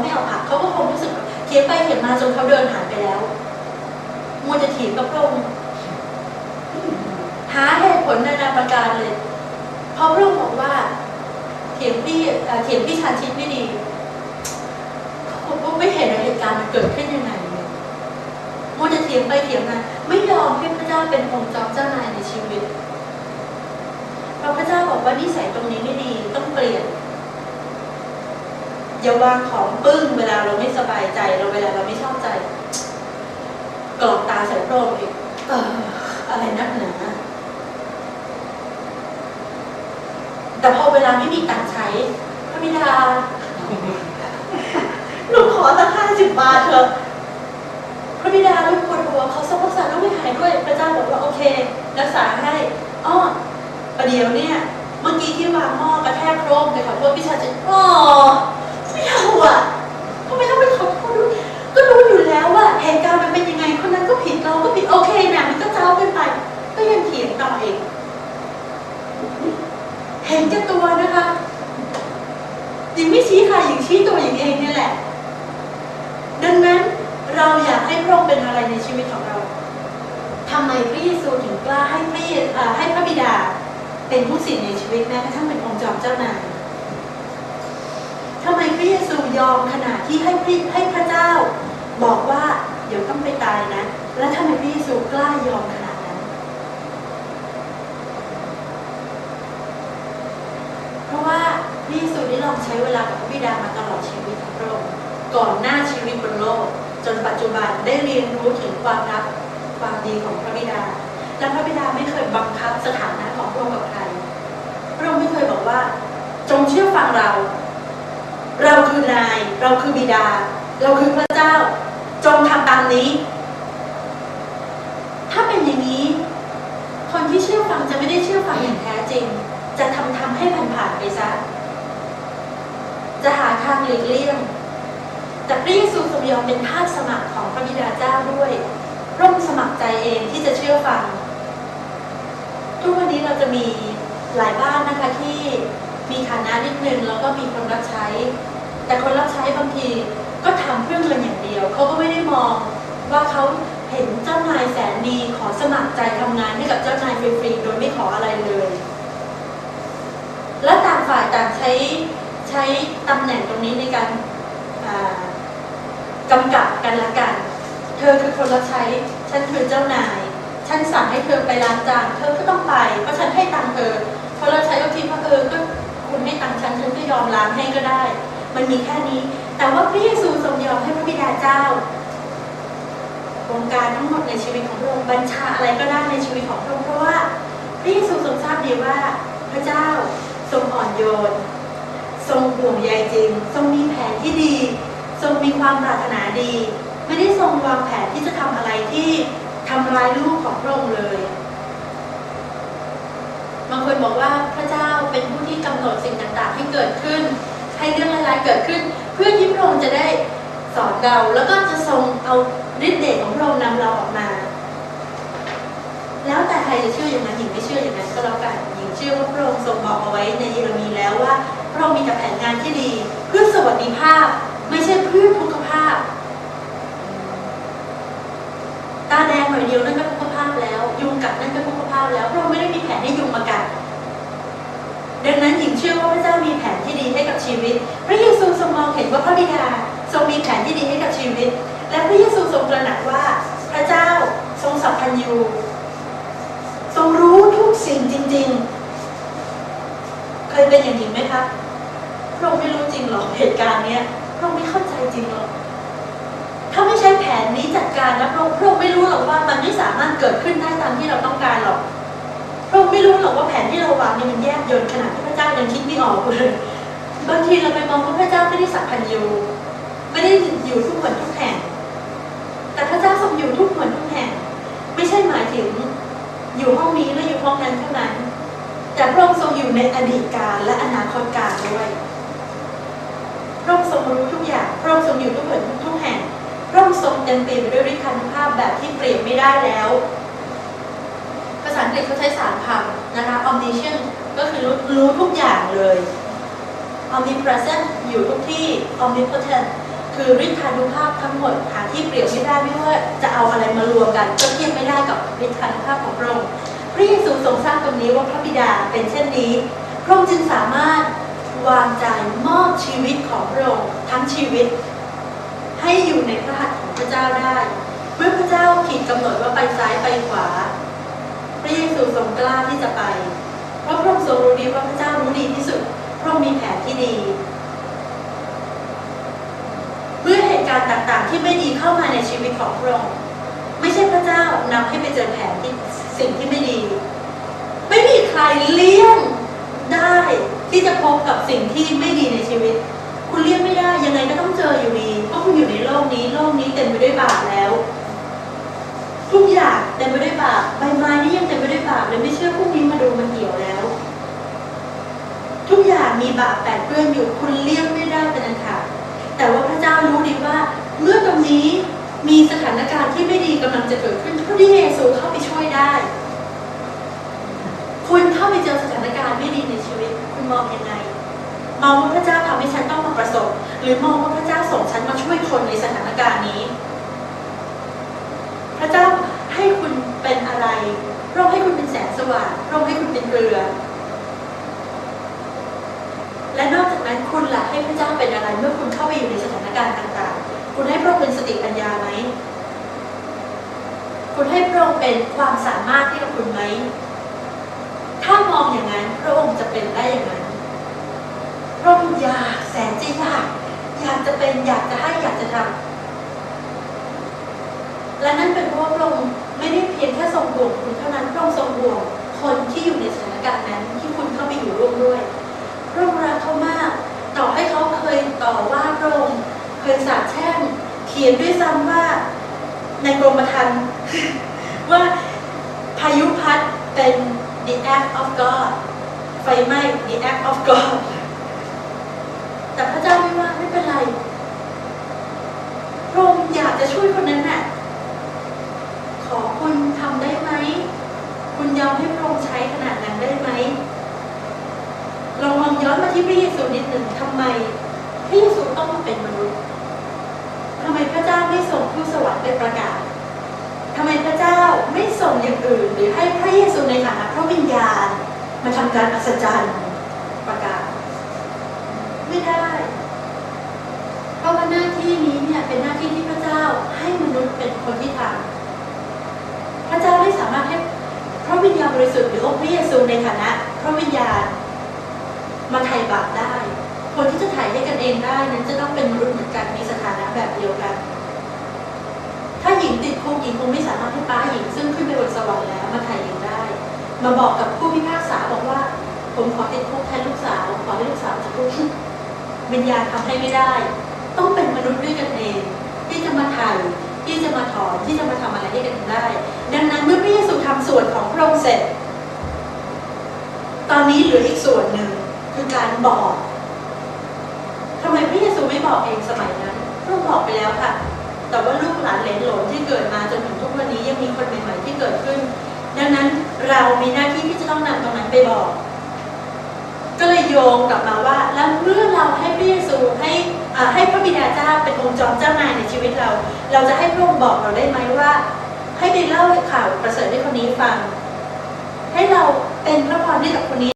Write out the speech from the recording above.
ไม่เอาผักเขาก็คงรู้สึกเถียงไปเถียงมาจนเขาเดินหายไปแล้วมัวจะเถียงกับพระองค์หาเหตุผลนานาประการเลยเพราะพระองค์บอกว่าเถียงพี่เถียงพี่ชานชิดไม่ดีผมก็ไม่เห็นเหตุการณ์มันเกิดขึ้นยังไงเลยมัวจะเถียงไปเถียงมาไม่ยอมให้พระเจ้าเป็นองค์จอมเจ้านายในชีวิตเพราะพระเจ้าบอกว่านิสัยตรงนี้ไม่ดีต้องเปลี่ยน อย่าวางของปึ้งเวลาเราไม่สบายใจเราเวลาเราไม่ชอบใจกรอกตาใส่พระองค์อีกเอออะไรนักหนาแต่พอเวลาไม่มีตังใช้พระบิดาลูกขอสักห้าสิบบาทเถอะพระบิดาลูกปวดหัวเขาสมรักษาลูกไม่หายด้วยพระเจ้าบอกว่าโอเค รักษาให้อ้อประเดี๋ยวเนี่ย เมื่อกี้ที่วางหม้อกระแทกโครมเลยขอโทษพี่ชาจะอ๋อไม่เอะทำไมต้องไปขอโทษด้วยก็รู้อยู่แล้วว่าเหตุการณ์มันเป็นยังไงคนนั้นก็ผิดเราก็ผิดโอเคนะมันก็เจ้าขึ้นไป ก็ยังเถียงต่อเองเห็นแก่ตัวนะคะหญิงไม่ชี้ใครหญิงชี้ตัวหญิงเองเนี่ยแหละ ดังนั้นเราอยากให้พระองค์เป็นอะไรในชีวิตของเราทำไมพระเยซูถึงกล้าให้พระให้พระบิดาเป็นผู้สิ่งในชีวิตแม้กระทั่งเป็นองค์จอมเจ้านาย พระเยซูยอมขนาดที่ให้พระให้พระเจ้า บอกว่าเดี๋ยวต้องไปตายนะ แล้วทำไมพระเยซูกล้ายอมขนาดนั้น เพราะว่าพระเยซูได้ลองใช้เวลากับพระบิดามาตลอดชีวิตของพระองค์ก่อนหน้าชีวิตบนโลก จนปัจจุบันได้เรียนรู้ถึงความรักความดีของพระบิดา และพระบิดาไม่เคยบังคับสถานะของพระองค์กับใคร พระองค์ไม่เคยบอกว่า จงเชื่อฟังเรา เราคือนาย เราคือบิดา เราคือพระเจ้า จงทำตามนี้ ถ้าเป็นอย่างนี้ คนที่เชื่อฟังจะไม่ได้เชื่อฟังอย่างแท้จริง จะทำทำให้ผ่านๆไปซะ จะหาทางหลีกเลี่ยง แต่พระเยซูทรงยอมเป็นทาสสมัครของพระบิดาเจ้าด้วย ร่มสมัครใจเองที่จะเชื่อฟัง ทุกวันนี้เราจะมีหลายบ้านนะคะที่มีฐานะนิดนึงแล้วก็มีคนรับใช้ แต่คนรับใช้บางทีก็ทำเพื่อเงินอย่างเดียวเขาก็ไม่ได้มองว่าเขาเห็นเจ้านายแสนดีขอสมัครใจทำงานให้กับเจ้านายฟรีๆโดยไม่ขออะไรเลย และต่างฝ่ายต่างใช้ใช้ตำแหน่งตรงนี้ในการอ่ากำกับกันละกัน เธอคือคนรับใช้ ฉันคือเจ้านาย ฉันสั่งให้เธอไปล้างจาน เธอก็ต้องไป เพราะฉันให้ตังเธอพอเราใช้ก็คิดว่าเออก็คุณให้ตังฉันฉันก็ยอมล้างให้ก็ได้ มันมีแค่นี้ แต่ว่าพระเยซูทรงยอมให้พระบิดาเจ้าองการทั้งหมดในชีวิตของพระองค์บัญชาอะไรก็ได้ในชีวิตของพระองค์เพราะว่าพระเยซูทรงทราบดีว่าพระเจ้าทรงอ่อนโยน ทรงห่วงใยจริง ทรงมีแผนที่ดี ทรงมีความปรารถนาดี ไม่ได้ทรงวางแผนที่จะทำอะไรที่ทำร้ายลูกของพระองค์เลยบางคนบอกว่าพระเจ้าเป็นผู้ที่กำหนดสิ่งต่างๆ ให้เกิดขึ้น ให้เรื่องร้ายๆเกิดขึ้น เพื่อที่พระองค์จะได้สอนเรา แล้วก็จะทรงเอาฤทธิ์เดชของพระองค์นำเราออกมา แล้วแต่ใครจะเชื่ออย่างนั้นหญิงไม่เชื่ออย่างนั้นก็แล้วกันหญิงเชื่อว่าพระองค์ทรงบอกเอาไว้ในเยเรมีแล้วว่าพระองค์มีแต่แผนงานที่ดี เพื่อสวัสดิภาพ ไม่ใช่เพื่อทุกขภาพ ตาแดงหน่อยเดียวนั่นก็ ดีให้กับชีวิต พระเยซูทรงมองเห็นว่าพระบิดาทรงมีแผนที่ดีให้กับชีวิต และพระเยซูทรงตระหนักว่า พระเจ้าทรงสัพพัญญูทรงรู้ทุกสิ่งจริง ๆ เคยเป็นอย่างนี้ไหมคะพระองค์ไม่รู้จริงหรอกเหตุการณ์เนี้ยพระองค์ไม่เข้าใจจริงหรอกถ้าไม่ใช้แผนนี้จัดการนะพระองค์พระองค์ไม่รู้หรอกว่ามันไม่สามารถเกิดขึ้นได้ตามที่เราต้องการหรอกพระองค์ไม่รู้หรอกว่าแผนที่เราวางนี่มันแยบยลขนาดที่พระเจ้ายังคิดไม่ออกเลย บางทีเราไปมองว่าพระเจ้าไม่ได้สัพพัญญูไม่ได้อยู่ทุกคนทุกแห่ง แต่พระเจ้าทรงอยู่ทุกคนทุกแห่ง ไม่ใช่หมายถึงอยู่ห้องนี้และอยู่ห้องนั้นเท่านั้น แต่พระองค์ทรงอยู่ในอดีตการและอนาคตการด้วยพระองค์ทรงรู้ทุกอย่าง พระองค์ทรงอยู่ทุกคนทุกแห่ง พระองค์ทรงเต็มเปี่ยมไปด้วยฤทธานุภาพแบบที่เปรียบไม่ได้แล้ว ภาษาอังกฤษเขาใช้สามคำนะคะ omniscient ก็คือรู้รู้ทุกอย่างเลย omnipresent อยู่ทุกที่ omnipotent คือฤทธานุภาพทั้งหมดหาที่เปรียบไม่ได้ไม่ว่าจะเอาอะไรมารวมกันก็เทียบไม่ได้กับฤทธานุภาพของพระองค์พระเยซูทรงทราบตรงนี้ว่าพระบิดาเป็นเช่นนี้พระองค์จึงสามารถวางใจมอบชีวิตของพระองค์ทั้งชีวิต ให้อยู่ในพระหัตถ์ของพระเจ้าได้เมื่อพระเจ้าขีดกำหนดว่าไปซ้ายไปขวา พระเยซูทรงกล้าที่จะไป เพราะพระองค์ทรงรู้ดีว่าพระเจ้ารู้ดีที่สุด ระองค์มีแผนที่ดีเมื่อเหตุการณ์ต่างๆ ที่ไม่ดีเข้ามาในชีวิตของพระองค์ไม่ใช่พระเจ้านำให้ไปเจอแผนที่สิ่งที่ไม่ดี ไม่มีใครเลี่ยงได้ที่จะพบกับสิ่งที่ไม่ดีในชีวิต คุณเลี่ยงไม่ได้ยังไงก็ต้องเจออยู่ดีเพราะคุณอยู่ในโลกนี้โลกนี้เต็มไปด้วยบาปแล้ว ทุกอย่างเต็มไปด้วยบาปใบไม้นี่ยังเต็ม อย่างมีบาปแปดเปื้อนอยู่คุณเลี่ยงไม่ได้เป็นอันขาดแต่ว่าพระเจ้ารู้ดีว่า เมื่อตรงนี้มีสถานการณ์ที่ไม่ดีกำลังจะเกิดขึ้นพระเยซูเข้าไปช่วยได้ คุณเข้าไปเจอสถานการณ์ไม่ดีในชีวิต คุณมองยังไงมองว่าพระเจ้าทำให้ฉันต้องมาประสบ หรือมองว่าพระเจ้าส่งฉันมาช่วยคนในสถานการณ์นี้ พระเจ้าให้คุณเป็นอะไรพระองค์ให้คุณเป็นแสงสว่างพระองค์ให้คุณเป็นเรือ และนอกจากนั้นคุณล่ะให้พระเจ้าเป็นอะไรเมื่อคุณเข้าไปอยู่ในสถานการณ์ต่างๆ คุณให้พระองค์เป็นสติปัญญาไหม คุณให้พระองค์เป็นความสามารถที่กับคุณไหม ถ้ามองอย่างนั้นพระ องค์เคยสาปแช่งเขียนด้วยซ้ำว่าในกรมธรรม์ว่าพายุพัดเป็น the act of God ไฟไหม้ the act of God แต่พระเจ้าไม่ว่าไม่เป็นไรพระองค์อยากจะช่วยคนนั้นน่ะขอคุณทำได้ไหม คุณยอมให้พระองค์ใช้ขนาดนั้นได้ไหมลองมองย้อนมาที่พระเยซูนิดหนึ่งทำไมพระเยซูต้องมาเป็นมนุษย์ทำไมพระเจ้าไม่ส่ง ไปประกาศทำไมพระเจ้าไม่ส่งอย่างอื่น หรือให้พระเยซูในฐานะพระวิญญาณ มาทำการอัศจรรย์ประกาศ ไม่ได้ เพราะว่าหน้าที่นี้เนี่ยเป็นหน้าที่ที่พระเจ้าให้มนุษย์เป็นคนที่ทำพระเจ้าไม่สามารถให้พระวิญญาณบริสุทธิ์หรือองค์พระเยซูในฐานะ พระวิญญาณ มาไถ่บาปได้ คนที่จะไถ่ให้กันเองได้นั้นจะต้องเป็นมนุษย์เหมือนกันมีสถานะแบบเดียวกัน ญิงติดคุกหญิงคงไม่สามารถให้ป้าหญิงซึ่งขึ้นไปบนสวรรค์แล้วมาไถ่หญิงได้ มาบอกกับผู้พิพากษาบอกว่า ผมขอติดคุกแทนลูกสาวขอให้ลูกสาวจากคุกวิญญาณทำให้ไม่ได้ ต้องเป็นมนุษย์ด้วยกันเองที่จะมาไถ่ที่จะมาถอนที่จะมาทำอะไรให้กันได้ ดังนั้นเมื่อพระเยซูทำส่วนของพระองค์เสร็จ ตอนนี้เหลืออีกส่วนหนึ่งคือการบอกทำไมพระเยซูไม่บอกเองสมัยนั้นพระองค์บอกไปแล้วค่ะ แต่ว่าลูกหลานเหลนหลนที่เกิดมาจนถึงทุกวันนี้ยังมีคนใหม่ๆที่เกิดขึ้น ดังนั้นเรามีหน้าที่ที่จะต้องนำตรงนั้นไปบอก ก็เลยโยงกลับมาว่า แล้วเมื่อเราให้พระเยซูให้อ่าให้พระบิดาเจ้าเป็นองค์จอมเจ้านายในชีวิตเรา เราจะให้พระองค์บอกเราได้ไหมว่า ให้ไปเล่าข่าวประเสริฐให้คนนี้ฟัง ให้เราเป็นพระพรให้กับคนนี้